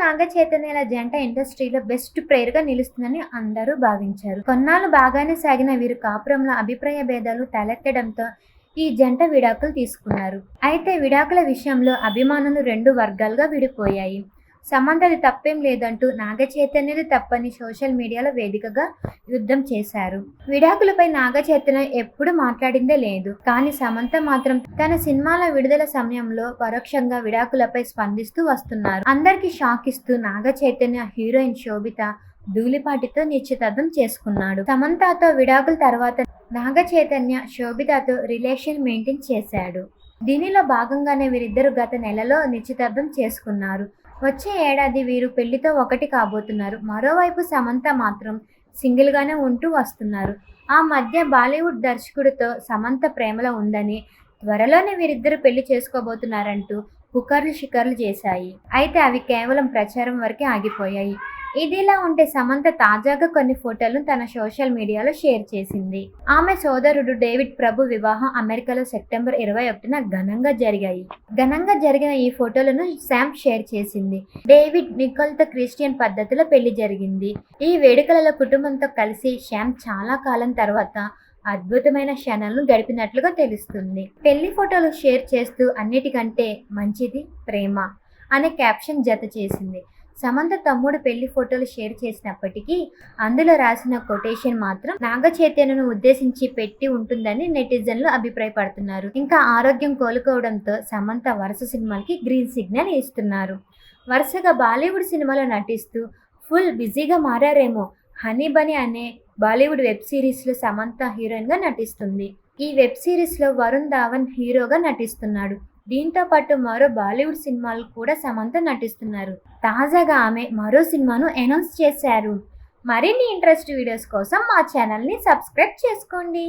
సమంత నాగ చైతన్యల జంట ఇండస్ట్రీలో బెస్ట్ ప్రేయర్గా నిలుస్తుందని అందరూ భావించారు. కొన్నాళ్ళు బాగానే సాగిన వీరు కాపురంలో అభిప్రాయ భేదాలు తలెత్తడంతో ఈ జంట విడాకులు తీసుకున్నారు. అయితే విడాకుల విషయంలో అభిమానులు రెండు వర్గాలుగా విడిపోయాయి. సమంతది తప్పేం లేదంటూ నాగ చైతన్యది తప్పని సోషల్ మీడియాలో వేదికగా యుద్ధం చేశారు. విడాకులపై నాగ చైతన్య ఎప్పుడు మాట్లాడిందే లేదు. కానీ సమంత మాత్రం తన సినిమాల విడుదల సమయంలో పరోక్షంగా విడాకులపై స్పందిస్తూ వస్తున్నారు. అందరికి షాక్ ఇస్తూ నాగ చైతన్య హీరోయిన్ శోభిత ధూళిపాటితో నిశ్చితార్థం చేసుకున్నాడు. సమంతతో విడాకుల తర్వాత నాగ చైతన్య శోభితతో రిలేషన్ మెయింటైన్ చేశాడు. దీనిలో భాగంగానే వీరిద్దరు గత నెలలో నిశ్చితార్థం చేసుకున్నారు. వచ్చే ఏడాది వీరు పెళ్ళితో ఒకటి కాబోతున్నారు. మరోవైపు సమంత మాత్రం సింగిల్గానే ఉంటూ వస్తున్నారు. ఆ మధ్య బాలీవుడ్ దర్శకుడితో సమంత ప్రేమలో ఉందని త్వరలోనే వీరిద్దరు పెళ్ళి చేసుకోబోతున్నారంటూ పుకార్లు షికార్లు చేశాయి. అయితే అవి కేవలం ప్రచారం వరకే ఆగిపోయాయి. ఇదిలా ఉంటే సమంత తాజాగా కొన్ని ఫోటోలను తన సోషల్ మీడియాలో షేర్ చేసింది. ఆమె సోదరుడు డేవిడ్ ప్రభు వివాహం అమెరికాలో సెప్టెంబర్ ఇరవై ఒకటిన ఘనంగా జరిగాయి. ఘనంగా జరిగిన ఈ ఫోటోలను శామ్ షేర్ చేసింది. డేవిడ్ నికోల్తో క్రిస్టియన్ పద్ధతిలో పెళ్ళి జరిగింది. ఈ వేడుకలలో కుటుంబంతో కలిసి శామ్ చాలా కాలం తర్వాత అద్భుతమైన క్షణాలను గడిపినట్లుగా తెలుస్తుంది. పెళ్ళి ఫోటోలు షేర్ చేస్తూ అన్నిటికంటే మంచిది ప్రేమ అనే క్యాప్షన్ జత చేసింది. సమంత తమ్ముడు పెళ్ళి ఫోటోలు షేర్ చేసినప్పటికీ అందులో రాసిన కొటేషన్ మాత్రం నాగ చైతన్యను ఉద్దేశించి పెట్టి ఉంటుందని నెటిజన్లు అభిప్రాయపడుతున్నారు. ఇంకా ఆరోగ్యం కోలుకోవడంతో సమంత వరుస సినిమాలకి గ్రీన్ సిగ్నల్ ఇస్తున్నారు. వరుసగా బాలీవుడ్ సినిమాలో నటిస్తూ ఫుల్ బిజీగా మారారేమో హనీ బనీ అనే బాలీవుడ్ వెబ్ సిరీస్లో సమంత హీరోయిన్గా నటిస్తుంది. ఈ వెబ్ సిరీస్లో వరుణ్ ధావన్ హీరోగా నటిస్తున్నాడు. దీంతో పాటు మరో బాలీవుడ్ సినిమాలు కూడా సమంత నటిస్తున్నారు. తాజాగా ఆమె మరో సినిమాను అనౌన్స్ చేశారు. మరిన్ని ఇంట్రెస్ట్ వీడియోస్ కోసం మా ఛానల్ని సబ్స్క్రైబ్ చేసుకోండి.